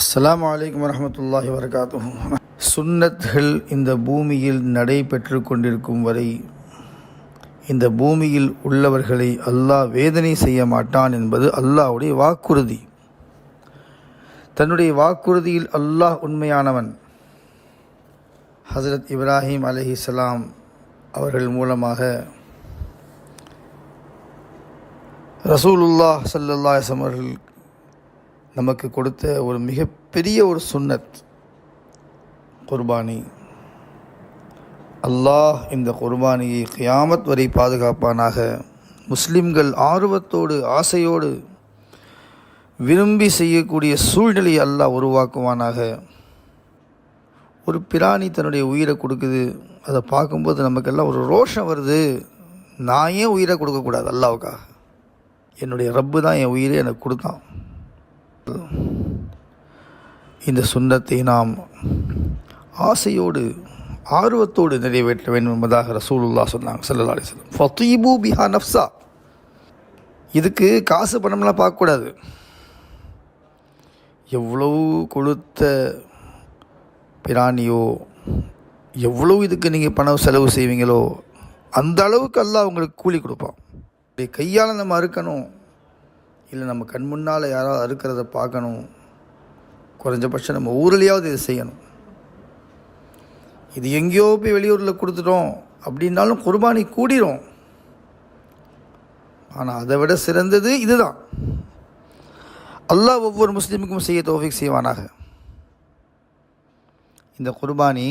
அஸ்லாம் வலைக்கம் வரமத்துல்லாஹி வரகாத்து சுன்னத்கள் இந்த பூமியில் நடைபெற்று கொண்டிருக்கும் வரை இந்த பூமியில் உள்ளவர்களை அல்லாஹ் வேதனை செய்ய மாட்டான் என்பது அல்லாஹ்வுடைய வாக்குறுதி. தன்னுடைய வாக்குறுதியில் அல்லாஹ் உண்மையானவன். ஹசரத் இப்ராஹிம் அலைஹிஸ்ஸலாம் அவர்கள் மூலமாக ரசூலுல்லாஹ் ஸல்லல்லாஹு அவர்கள் நமக்கு கொடுத்த ஒரு மிகப்பெரிய ஒரு சுன்னத் குர்பானி. அல்லாஹ் இந்த குர்பானியை கியாமத் வரை பாதுகாப்பானாக. முஸ்லிம்கள் ஆர்வத்தோடு ஆசையோடு விரும்பி செய்யக்கூடிய சூழ்நிலையை அல்லாஹ் உருவாக்குவானாக. ஒரு பிராணி தன்னுடைய உயிரை கொடுக்குது அதை பார்க்கும்போது நமக்கெல்லாம் ஒரு ரோஷம் வருது. நான் ஏன் உயிரை கொடுக்கக்கூடாது அல்லாவுக்காக என்னுடைய ரப்பு தான் என் உயிரை எனக்கு கொடுத்தான். இந்த சுண்ணத்தை நாம் ஆசையோடு ஆர்வத்தோடு நிறைவேற்ற வேண்டும் என்பதாக ரசூலுல்லா சொன்னாங்க சல்லா அலிஸ்லம் ஃபத்தீபு பிஹா நஃப்ஸா. இதுக்கு காசு பணம்லாம் பார்க்கக்கூடாது. எவ்வளவு கொடுத்த பிராணியோ எவ்வளவு இதுக்கு நீங்கள் பணம் செலவு செய்வீங்களோ அந்த அளவுக்கு எல்லாம் உங்களுக்கு கூலி கொடுப்பான். கையால் நம்ம அறுக்கணும். இல்லை நம்ம கண் முன்னால் யாராவது அறுக்கிறத பார்க்கணும். குறைஞ்சபட்சம் நம்ம ஊர்லேயாவது இதை செய்யணும். இது எங்கேயோ போய் வெளியூரில் கொடுத்துட்டோம் அப்படின்னாலும் குர்பானி கூடிரும். ஆனால் அதை விட சிறந்தது இதுதான். அல்லாஹ் ஒவ்வொரு முஸ்லீமுக்கும் செய்ய தோஃபிக் செய்வானாக. இந்த குர்பானி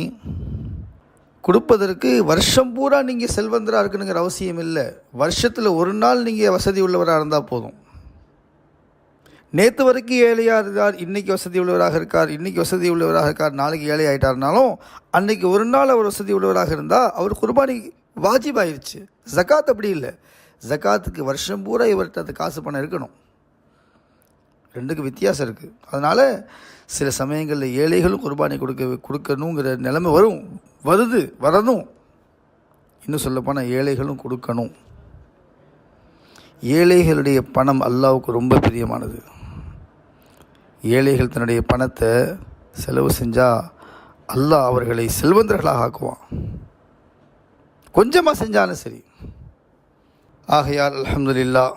கொடுப்பதற்கு வருஷம் பூரா நீங்கள் செல்வந்தராக இருக்கணுங்கிற அவசியம் இல்லை. வருஷத்தில் ஒரு நாள் நீங்கள் வசதி உள்ளவராக இருந்தால் போதும். நேற்று வரைக்கும் ஏழையாக இருந்தார் இன்றைக்கி வசதி உள்ளவராக இருக்கார் இன்றைக்கி வசதி உள்ளவராக இருக்கார் நாளைக்கு ஏழை ஆகிட்டார்னாலும் அன்றைக்கி ஒரு நாள் அவர் வசதி உள்ளவராக இருந்தால் அவர் குர்பானி வாஜிபாயிருச்சு. ஜக்காத் அப்படி இல்லை. ஜக்காத்துக்கு வருஷம் பூரா இவர்கிட்ட அந்த காசு பணம் இருக்கணும். ரெண்டுக்கு வித்தியாசம் இருக்குது அதனால் சில சமயங்களில் ஏழைகளும் குர்பானி கொடுக்க கொடுக்கணுங்கிற நிலைமை வரும். வருது வரணும். இன்னும் சொல்லப்போனால் ஏழைகளும் கொடுக்கணும். ஏழைகளுடைய பணம் அல்லாவுக்கு ரொம்ப பிரியமானது. ஏழைகள் தன்னுடைய பணத்தை செலவு செஞ்சால் அல்லாஹ் அவர்களை செல்வந்தர்களாக ஆக்குவான். கொஞ்சமாக செஞ்சாலும் சரி. ஆகையால் அலமதுல்லா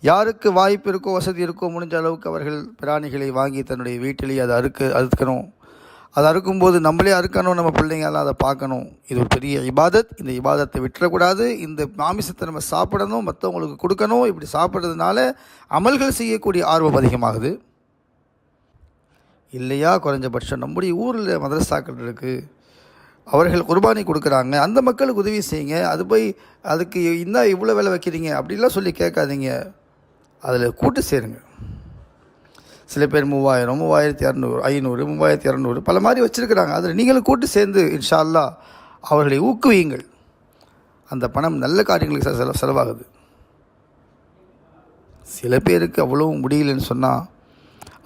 யாருக்கு வாய்ப்பு இருக்கோ வசதி இருக்கோ முடிஞ்ச அளவுக்கு அவர்கள் பிராணிகளை வாங்கி தன்னுடைய வீட்டிலேயே அதை அறுக்க அறுக்கணும். அதை அறுக்கும்போது நம்மளே அறுக்கணும் நம்ம பிள்ளைங்களாம் அதை பார்க்கணும். இது ஒரு பெரிய இபாதத். இந்த இபாதத்தை விட்டுறக்கூடாது. இந்த மாமிசத்தை நம்ம சாப்பிடணும் மற்றவங்களுக்கு கொடுக்கணும். இப்படி சாப்பிட்றதுனால அமல்கள் செய்யக்கூடிய ஆர்வம் அதிகமாகுது. இல்லையா? குறைஞ்சபட்சம். நம்முடைய ஊரில் மதரசாக்கள் இருக்குது அவர்கள் குர்பானி கொடுக்குறாங்க. அந்த மக்களுக்கு உதவி செய்யுங்க. அது போய் அதுக்கு இன்னும் இவ்வளோ வேலை வைக்கிறீங்க? அப்படிலாம் சொல்லி கேட்காதீங்க. அதில் கூட்டு சேருங்க. சில பேர் மூவாயிரம் மூவாயிரத்தி இரநூறு ஐநூறு மூவாயிரத்தி இரநூறு பல மாதிரி வச்சுருக்கிறாங்க. அதில் நீங்களும் கூட்டு சேர்ந்து இன்ஷா அல்லா அவர்களை ஊக்குவியுங்கள். அந்த பணம் நல்ல காரியங்களுக்கு செலவு செலவாகுது. சில பேருக்கு அவ்வளவும் முடியலன்னு சொன்னால்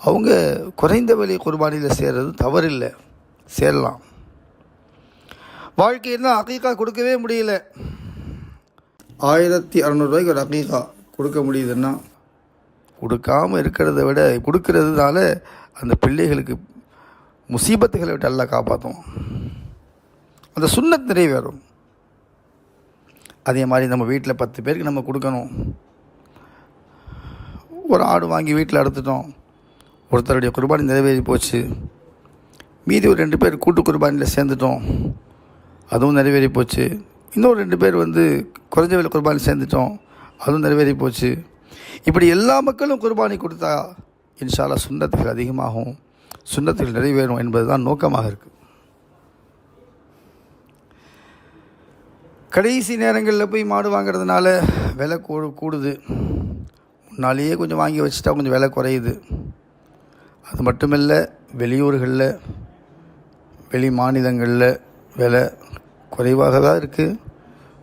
அவங்க குறைந்த விலை குர்பானியில் சேர்றது தவறில்லை. சேரலாம். வாழ்க்கைன்னா அகீகா கொடுக்கவே முடியல. ஆயிரத்தி அறநூறுவாய்க்கு ஒரு அகீகா கொடுக்க முடியுதுன்னா கொடுக்காமல் இருக்கிறத விட கொடுக்கறதுனால அந்த பிள்ளைகளுக்கு முசீபத்துகளை விட்டு எல்லாம் காப்பாற்றும் அந்த சுண்ணத் நிறைவேறும். அதே மாதிரி நம்ம வீட்டில் பத்து பேருக்கு நம்ம கொடுக்கணும். ஒரு ஆடு வாங்கி வீட்டில் அறுத்துட்டோம். ஒருத்தருடைய குர்பானி நிறைவேறி போச்சு. மீதி ஒரு ரெண்டு பேர் கூட்டு குர்பானியில் சேர்ந்துட்டோம். அதுவும் நிறைவேறி போச்சு. இன்னொரு ரெண்டு பேர் வந்து குறைஞ்ச விலை குர்பானி சேர்ந்துட்டோம். அதுவும் நிறைவேறி போச்சு. இப்படி எல்லா மக்களும் குர்பானி கொடுத்தா இன்ஷால்லா சுண்ணத்துகள் அதிகமாகும். சுண்ணத்துகள் நிறைவேறும் என்பது தான் நோக்கமாக இருக்குது கடைசி நேரங்களில் போய் மாடு வாங்குறதுனால விலை கூடு கூடுது. முன்னாலேயே கொஞ்சம் வாங்கி வச்சுட்டா கொஞ்சம் விலை குறையுது. அது மட்டுமில்ல வெளியூர்களில் வெளி மாநிலங்களில் விலை குறைவாக தான் இருக்குது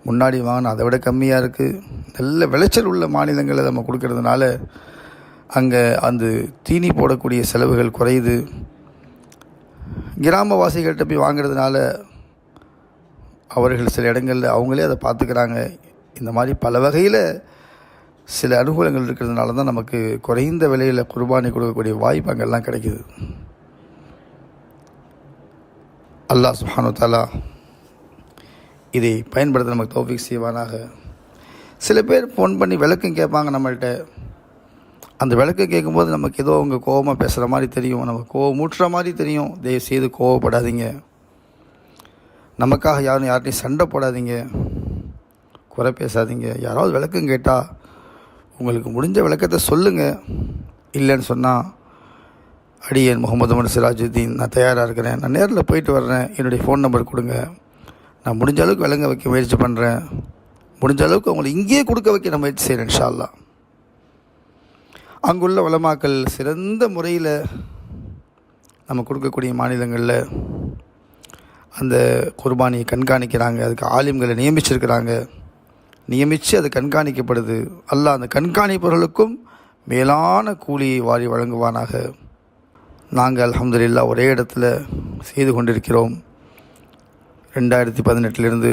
முன்னாடி வாங்கின அதை விட கம்மியாக இருக்குது நல்ல விளைச்சல் உள்ள மாநிலங்களை நம்ம கொடுக்கறதுனால அங்கே அந்த தீனி போடக்கூடிய செலவுகள் குறையுது. கிராமவாசிகள்கிட்ட போய் வாங்குறதுனால அவர்கள் சில இடங்களில் அவங்களே அதை பார்த்துக்கிறாங்க. இந்த மாதிரி பல வகையில் சில அனுகூலங்கள் இருக்கிறதுனால தான் நமக்கு குறைந்த விலையில் குர்பானி கொடுக்கக்கூடிய வாய்ப்பு அங்கெல்லாம் கிடைக்குது. அல்லாஹ் சுஹானு தாலா இதை பயன்படுத்த நமக்கு தௌஃபிக் செய்வானாக. சில பேர் ஃபோன் பண்ணி விளக்கம் கேட்பாங்க நம்மள்கிட்ட அந்த விளக்கம் கேட்கும்போது நமக்கு ஏதோ அவங்க கோவமாக பேசுகிற மாதிரி தெரியும். நம்ம கோவம் மூட்டுற மாதிரி தெரியும். தயவு செய்து கோவப்படாதீங்க. நமக்காக யாரும் யார்கிட்டையும் சண்டை போடாதீங்க. குறை பேசாதீங்க. யாராவது விளக்கம் கேட்டால் உங்களுக்கு முடிஞ்ச விளக்கத்தை சொல்லுங்கள் இல்லைன்னு சொன்னால் அடியன் முகமது மன் சிராஜுத்தீன் நான் தயாராக இருக்கிறேன். நான் நேரில் போயிட்டு வர்றேன். என்னுடைய ஃபோன் நம்பர் கொடுங்க. நான் முடிஞ்ச அளவுக்கு விளங்க வைக்க முயற்சி பண்ணுறேன் முடிஞ்ச அளவுக்கு அவங்களை இங்கேயே கொடுக்க வைக்க நான் முயற்சி செய்கிறேன் இன்ஷால்லா அங்குள்ள வளமாக்கள் சிறந்த முறையில் நம்ம கொடுக்கக்கூடிய மாநிலங்களில் அந்த குர்பானியை கண்காணிக்கிறாங்க அதுக்கு ஆலிம்களை நியமிச்சிருக்கிறாங்க. நியமித்து அது கண்காணிக்கப்படுது. அல்லாஹ் அந்த கண்காணிப்பவர்களுக்கும் மேலான கூலியை வாரி வழங்குவானாக. நாங்கள் அல்ஹம்துலில்லா ஒரே இடத்துல செய்து கொண்டிருக்கிறோம். ரெண்டாயிரத்தி பதினெட்டுலேருந்து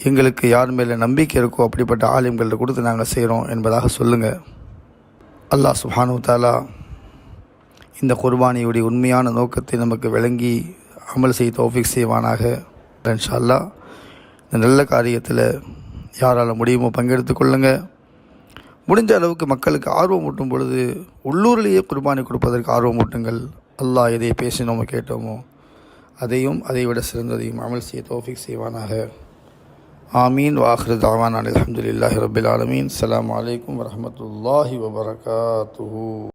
எங்களுக்கு யார் மேலே நம்பிக்கை இருக்கோ அப்படிப்பட்ட ஆலிம்கள்ட்ட கொடுத்து நாங்கள் செய்கிறோம் என்பதாக சொல்லுங்கள் அல்லாஹ் சுஹானு தாலா இந்த குர்பானியுடைய உண்மையான நோக்கத்தை நமக்கு விளங்கி அமல் செய்ய தௌஃபிக் செய்வானாக. இன்ஷா அல்லாஹ் இந்த நல்ல காரியத்தில் யாரால் முடியுமோ பங்கெடுத்து கொள்ளுங்கள் முடிஞ்ச அளவுக்கு மக்களுக்கு ஆர்வம் ஊட்டும் பொழுது உள்ளூரிலேயே குர்பானி கொடுப்பதற்கு ஆர்வம் ஊட்டுங்கள். அல்லாஹ் எதை பேசினோமோ கேட்டோமோ அதையும் அதை விட சிறந்ததையும் அமல் செய்ய தோஃபிக் செய்வானாக. ஆமீன். வாஹ்ரு தாவான். அலமதுல்லாஹி ரபில் ஆலமீன். அலாம் வலைக்கம் வரமத்துல்லாஹி வபரகாத்து